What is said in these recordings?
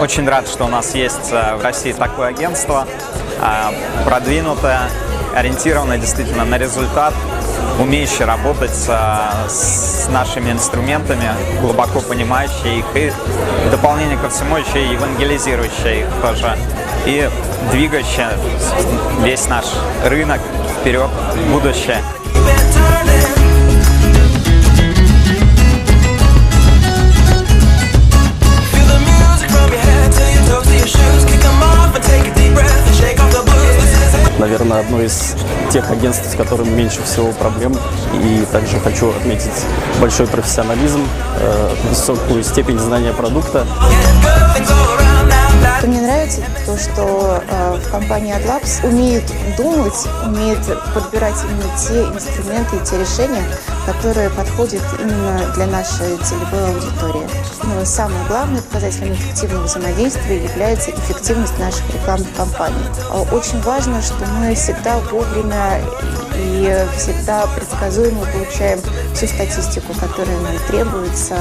Очень рад, что у нас есть э, в России такое агентство, э, продвинутое, ориентированное действительно на результат, умеющее работать э, с нашими инструментами, глубоко понимающее их и в дополнение ко всему еще и евангелизирующее их тоже и двигающее весь наш рынок вперед в будущее. Наверное, одно из тех агентств, с которым меньше всего проблем. И также хочу отметить большой профессионализм, э, высокую степень знания продукта. То что э, в компании AdLabs умеют думать, умеют подбирать именно те инструменты и те решения, которые подходят именно для нашей целевой аудитории. Но самое главное показателем эффективного взаимодействия является эффективность наших рекламных кампаний. А Очень важно, что мы всегда вовремя и всегда предсказуемо получаем всю статистику, которая нам требуется.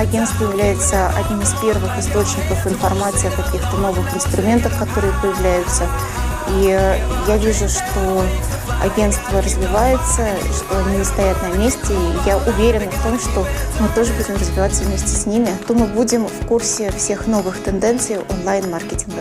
Агентство является одним из первых источников информации о каких-то новых инструментах, которые появляются. И э, я вижу, что агентство развивается, что они не стоят на месте. И я уверена в том, что мы тоже будем развиваться вместе с ними, то мы будем в курсе всех новых тенденций онлайн-маркетинга.